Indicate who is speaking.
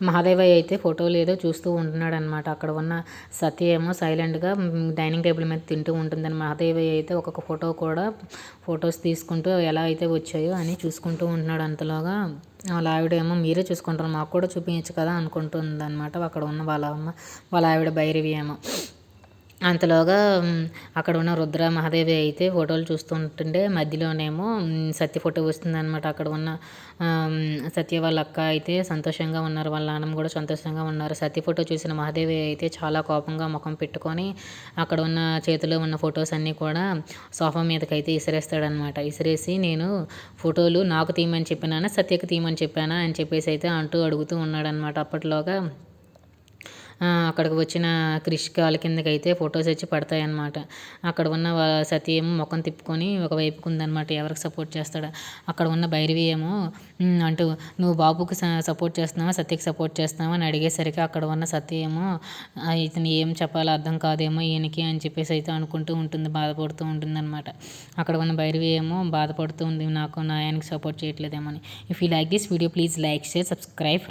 Speaker 1: మహాదేవయ్య అయితే ఫోటోలు ఏదో చూస్తూ ఉంటున్నాడు అనమాట అక్కడ ఉన్న సత్య ఏమో సైలెంట్గా డైనింగ్ టేబుల్ మీద తింటూ ఉంటుందని మహాదేవయ్య అయితే ఒక్కొక్క ఫోటో కూడా ఫొటోస్ తీసుకుంటూ ఎలా అయితే వచ్చాయో అని చూసుకుంటూ ఉంటున్నాడు అంతలోగా. వాళ్ళ ఆవిడ ఏమో మీరే చూసుకుంటారు మాకు కూడా చూపించచ్చు కదా అనుకుంటుంది అనమాట అక్కడ ఉన్న వాళ్ళ అమ్మ వాళ్ళ ఆవిడ భైరవి ఏమో. అంతలోగా అక్కడ ఉన్న రుద్ర మహాదేవి అయితే ఫోటోలు చూస్తుంటుంటే మధ్యలోనేమో సత్య ఫోటో వస్తుందన్నమాట. అక్కడ ఉన్న సత్య వాళ్ళ అక్క అయితే సంతోషంగా ఉన్నారు. వాళ్ళ నాన్నమ్మ కూడా సంతోషంగా ఉన్నారు. సత్య ఫోటో చూసిన మహాదేవి అయితే చాలా కోపంగా ముఖం పెట్టుకొని అక్కడ ఉన్న చేతిలో ఉన్న ఫొటోస్ అన్నీ కూడా సోఫా మీదకి అయితే ఇసిరేస్తాడనమాట ఇసిరేసి నేను ఫోటోలు నాకు తీయమని చెప్పినానా సత్యకు తీయమని చెప్పానా అని చెప్పేసి అయితే అంటూ అడుగుతూ ఉన్నాడనమాట అప్పట్లోగా అక్కడికి వచ్చిన క్రిష్ కాలు కిందకి అయితే ఫొటోస్ వచ్చి పడతాయి అన్నమాట అక్కడ ఉన్న సతీ ఏమో ముఖం తిప్పుకొని ఒకవైపుకు ఉందన్నమాట ఎవరికి సపోర్ట్ చేస్తాడా? అక్కడ ఉన్న భైరవి ఏమో అంటూ నువ్వు బాబుకి సపోర్ట్ చేస్తున్నావా? సతీకి సపోర్ట్ చేస్తున్నావా? అని అడిగేసరికి అక్కడ ఉన్న సత్య ఏమో ఇతను ఏం చెప్పాలో అర్థం కాదేమో ఈయనకి అని చెప్పేసి అయితే అనుకుంటూ ఉంటుంది బాధపడుతూ ఉంటుంది అనమాట అక్కడ ఉన్న భైరవి ఏమో బాధపడుతూ ఉంది నాకు నా ఆయనకి సపోర్ట్ చేయట్లేదేమో అని. If you like this video please like share subscribe